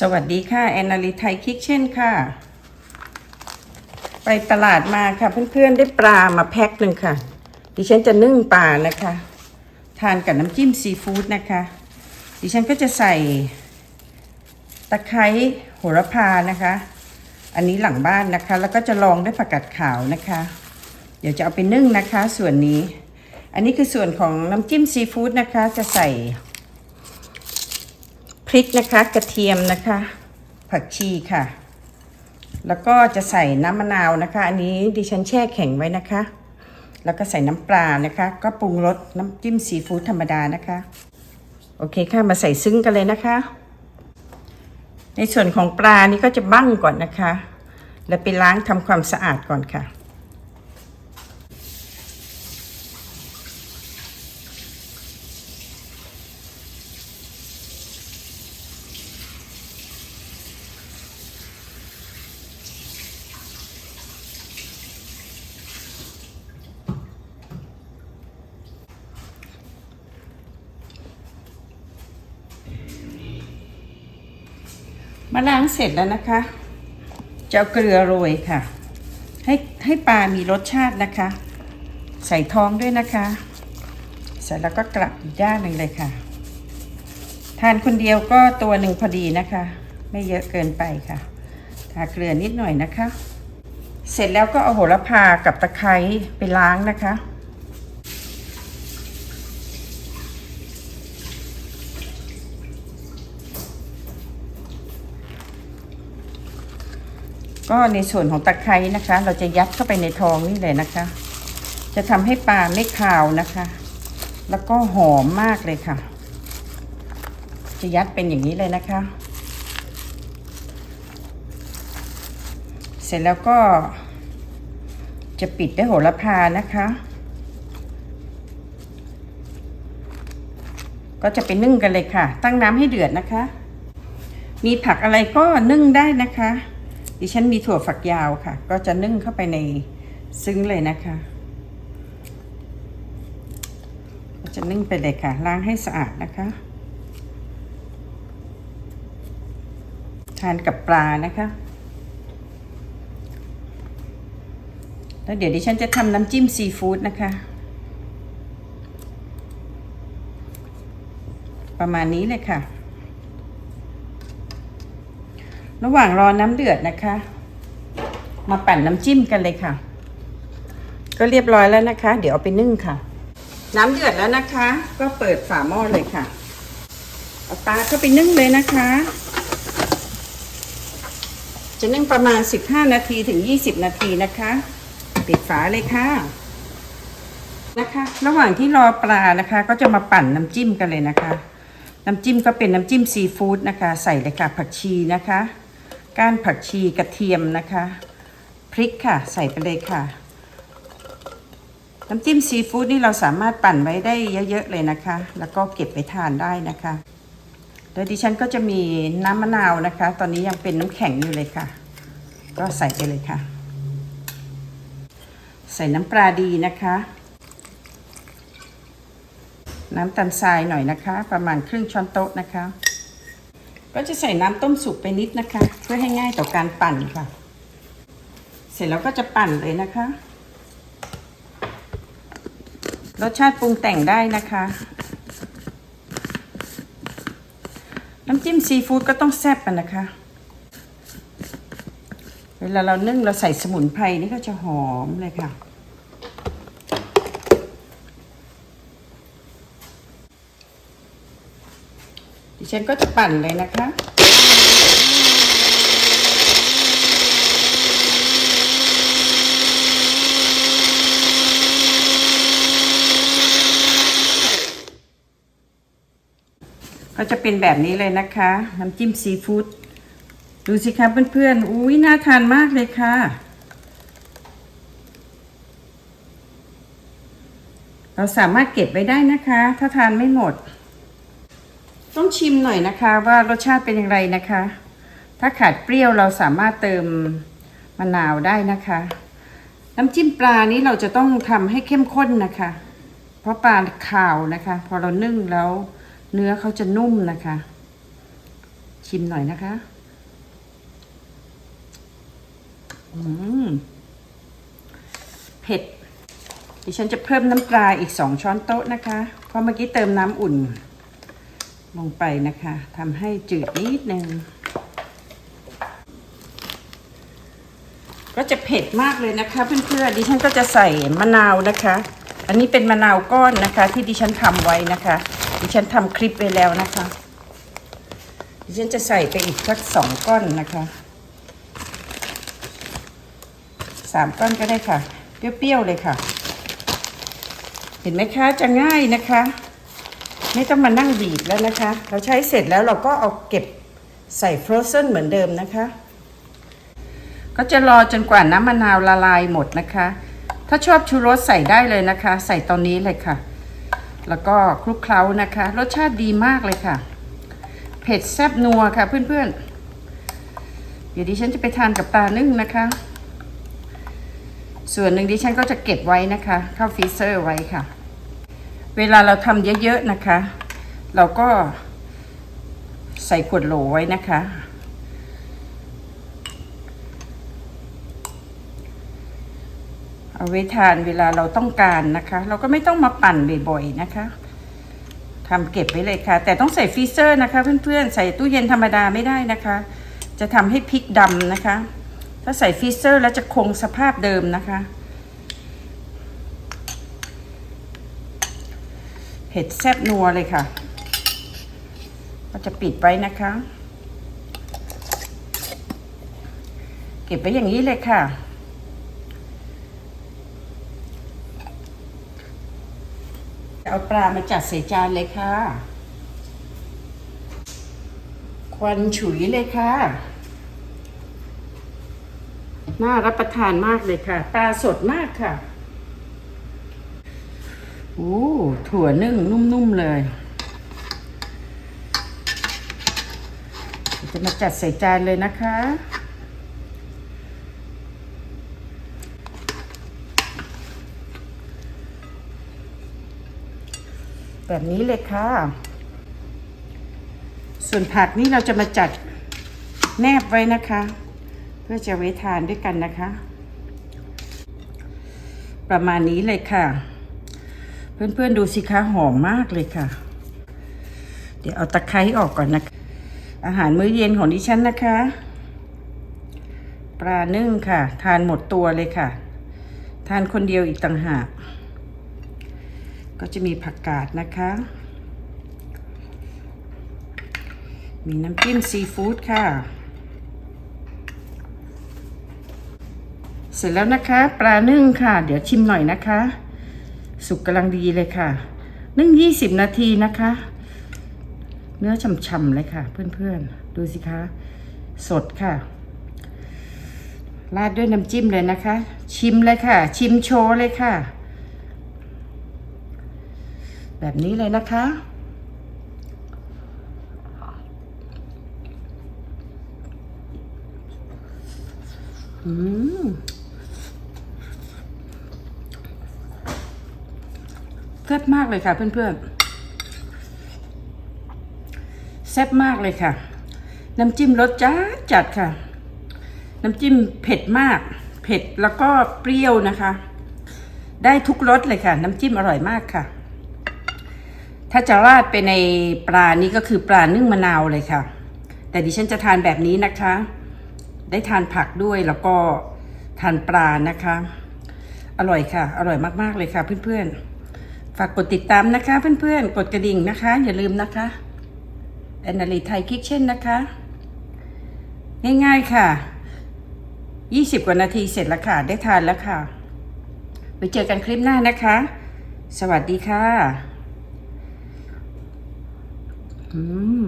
สวัสดีค่ะ แอนนาลิไทยคิกเช่นค่ะ ไปตลาดมาค่ะ เพื่อนๆได้ปลามาแพ็คหนึ่งค่ะ ดิฉันจะนึ่งปลานะคะ ทานกับน้ำจิ้มซีฟู้ดนะคะ ดิฉันก็จะใส่ตะไคร้โหระพานะคะ อันนี้หลังบ้านนะคะ แล้วก็จะลองด้วยผักกาดขาวนะคะ เดี๋ยวจะเอาไปนึ่งนะคะ ส่วนนี้ อันนี้คือส่วนของน้ำจิ้มซีฟู้ดนะคะ จะใส่ ริกนะคะ กระเทียมนะคะ ผักชีค่ะ แล้วก็จะใส่น้ำมะนาวนะคะ อันนี้ดิฉันแช่แข็งไว้นะคะ แล้วก็ใส่น้ำปลานะคะ ก็ปรุงรสน้ำจิ้มซีฟู้ดธรรมดานะคะ โอเคค่ะมาใส่ซึ้งกันเลยนะคะ ในส่วนของปลานี่ก็จะบั้งก่อนนะคะ แล้วไปล้างทำความสะอาดก่อนค่ะ มาล้างเสร็จแล้วนะคะจะเอาเกลือโรยค่ะ ให้ให้ปลามีรสชาตินะคะ ใส่ท้องด้วยนะคะเสร็จแล้วก็กลับอีกด้านหนึ่งเลยค่ะ ทานคนเดียวก็ตัวหนึ่งพอดีนะคะ ไม่เยอะเกินไปค่ะทาเกลือนิดหน่อยนะคะ เสร็จแล้วก็เอาโหระพากับตะไคร้ไปล้างนะคะ ก็ในส่วนของตะไคร้นะคะ เราจะยัดเข้าไปในทองนี่เลยนะคะ จะทำให้ปลาไม่คาวนะคะ แล้วก็หอมมากเลยค่ะ จะยัดเป็นอย่างนี้เลยนะคะ เสร็จแล้วก็จะปิดด้วยโหระพานะคะ ก็จะไปนึ่งกันเลยค่ะ ตั้งน้ำให้เดือดนะคะ มีผักอะไรก็นึ่งได้นะคะ ดิฉันมีถั่วฝักยาวค่ะ ก็จะนึ่งเข้าไปในซึ้งเลยนะคะก็จะนึ่งไปเลยค่ะ ล้างให้สะอาดนะคะ ทานกับปลานะคะ แล้วเดี๋ยวดิฉันจะทำน้ำจิ้มซีฟู้ดนะคะ ประมาณนี้เลยค่ะ ระหว่างรอน้ำเดือดนะคะ มาปั่นน้ำจิ้มกันเลยค่ะ ก็เรียบร้อยแล้วนะคะ เดี๋ยวเอาไปนึ่งค่ะ น้ำเดือดแล้วนะคะ ก็เปิดฝาหม้อเลยค่ะเอาปลาเข้าไปนึ่งเลยนะคะ จะนึ่งประมาณ 15 นาทีถึง 20 นาทีนะคะ ปิดฝาเลยค่ะนะคะ ระหว่างที่รอปลานะคะ ก็จะมาปั่นน้ำจิ้มกันเลยนะคะ น้ำจิ้มก็เป็นน้ำจิ้มซีฟู้ดนะคะ ใส่เลยค่ะผักชีนะคะ ก้านผักชีกระเทียมนะคะ พริกค่ะ ใส่ไปเลยค่ะ น้ำจิ้มซีฟู้ดนี่เราสามารถปั่นไว้ได้เยอะๆเลยนะคะ แล้วก็เก็บไปทานได้นะคะแล้วดิฉันก็จะมีน้ำมะนาวนะคะ ตอนนี้ยังเป็นน้ำแข็งอยู่เลยค่ะ ก็ใส่ไปเลยค่ะ ใส่น้ำปลาดีนะคะ น้ำตาลทรายหน่อยนะคะ ประมาณครึ่งช้อนโต๊ะนะคะ ก็จะใส่น้ำต้มสุกไปนิดนะคะ เพื่อให้ง่ายต่อการปั่นค่ะ เสร็จแล้วก็จะปั่นเลยนะคะ รสชาติปรุงแต่งได้นะคะ น้ำจิ้มซีฟู้ดก็ต้องแซ่บกันนะคะ เวลาเรานึ่งเราใส่สมุนไพรนี่ก็จะหอมเลยค่ะ ดิฉันก็จะปั่นเลยนะคะก็จะเป็นแบบนี้เลยนะคะ น้ำจิ้มซีฟู้ดดูสิคะเพื่อนๆ อุ้ยน่าทานมากเลยค่ะ เราสามารถเก็บไว้ได้นะคะ ถ้าทานไม่หมด ต้องชิมหน่อยนะคะว่ารสชาติเป็นอย่างไรนะคะ ถ้าขาดเปรี้ยวเราสามารถเติมมะนาวได้นะคะ น้ำจิ้มปลานี้เราจะต้องทำให้เข้มข้นนะคะ เพราะปลาขาวนะคะ พอเรานึ่งแล้วเนื้อเขาจะนุ่มนะคะ ชิมหน่อยนะคะ อืมเผ็ดดิฉันจะเพิ่มน้ำปลาอีกสองช้อนโต๊ะนะคะ เพราะเมื่อกี้เติมน้ำอุ่น ลงไปนะคะทำให้จืดนิดนึง ก็จะเผ็ดมากเลยนะคะ เพื่อนๆดิฉันก็จะใส่มะนาวนะคะ อันนี้เป็นมะนาวก้อนนะคะ ที่ดิฉันทำไว้นะคะ ดิฉันทำคลิปไว้แล้วนะคะ ดิฉันจะใส่ไปอีกสักสองก้อนนะคะสามก้อนก็ได้ค่ะ เปรี้ยวๆเลยค่ะ เห็นไหมคะจะง่ายนะคะ ไม่ต้องมานั่งบีบแล้วนะคะ เราใช้เสร็จแล้วเราก็เอาเก็บใส่ฟรอเซนเหมือนเดิมนะคะ ก็จะรอจนกว่าน้ำมะนาวละลายหมดนะคะ ถ้าชอบชูรสใส่ได้เลยนะคะ ใส่ตอนนี้เลยค่ะ แล้วก็คลุกเคล้านะคะ รสชาติดีมากเลยค่ะ เผ็ดแซ่บนัวค่ะเพื่อนๆ เดี๋ยวดิฉันจะไปทานกับปลานึ่งนะคะ ส่วนหนึ่งดิฉันก็จะเก็บไว้นะคะ เข้าฟรีเซอร์ไว้ค่ะ เวลาเราทำเยอะๆนะคะ เราก็ใส่ขวดโหลไว้นะคะ เอาไว้ทานเวลาเราต้องการนะคะ เราก็ไม่ต้องมาปั่นบ่อยๆนะคะทำเก็บไว้เลยค่ะ แต่ต้องใส่ฟรีเซอร์นะคะ เพื่อนๆ ใส่ตู้เย็นธรรมดาไม่ได้นะคะ จะทำให้พริกดำนะคะ ถ้าใส่ฟรีเซอร์แล้วจะคงสภาพเดิมนะคะ ผ็ดแซ่บนัวเลยค่ะ ก็จะปิดไว้นะคะ เก็บไว้อย่างนี้เลยค่ะ เอาปลามาจัดใส่จานเลยค่ะ ควันฉุยเลยค่ะ น่ารับประทานมากเลยค่ะ ปลาสดมากค่ะ โอ้ถั่วนึ่งนุ่มๆเลย จะมาจัดใส่จานเลยนะคะแบบนี้เลยค่ะ ส่วนผักนี่เราจะมาจัดแนบไว้นะคะ เพื่อจะไว้ทานด้วยกันนะคะ ประมาณนี้เลยค่ะ เพื่อนๆดูสิคะหอมมากเลยค่ะ เดี๋ยวเอาตะไคร้ออกก่อนนะอาหารมื้อเย็นของดิฉันนะคะ ปลานึ่งค่ะ ทานหมดตัวเลยค่ะ ทานคนเดียวอีกต่างหาก ก็จะมีผักกาดนะคะ มีน้ำจิ้มซีฟู้ดค่ะเสร็จแล้วนะคะ ปลานึ่งค่ะ เดี๋ยวชิมหน่อยนะคะ สุกกำลังดีเลยค่ะนึ่งยี่สิบนาทีนะคะ เนื้อฉ่ำๆเลยค่ะ เพื่อนๆ ดูสิคะ สดค่ะ ราดด้วยน้ำจิ้มเลยนะคะ ชิมเลยค่ะ ชิมโชว์เลยค่ะ แบบนี้เลยนะคะอืม แซ่บมากเลยค่ะเพื่อนๆแซ่บมากเลยค่ะ น้ำจิ้มรสจัดจัดค่ะ น้ำจิ้มเผ็ดมาก เผ็ดแล้วก็เปรี้ยวนะคะ ได้ทุกรสเลยค่ะ น้ำจิ้มอร่อยมากค่ะ ถ้าจะราดไปในปลานี้ก็คือปลานึ่งมะนาวเลยค่ะ แต่ดิฉันจะทานแบบนี้นะคะ ได้ทานผักด้วยแล้วก็ทานปลานะคะ อร่อยค่ะ อร่อยมากๆเลยค่ะเพื่อนๆ ฝากกดติดตามนะคะเพื่อนๆ กดกระดิ่งนะคะ อย่าลืมนะคะแอนนาลีไทยคิกเช่นนะคะ ง่ายๆค่ะ 20 กว่านาทีเสร็จแล้วค่ะ ได้ทานแล้วค่ะ ไปเจอกันคลิปหน้านะคะ สวัสดีค่ะ อืม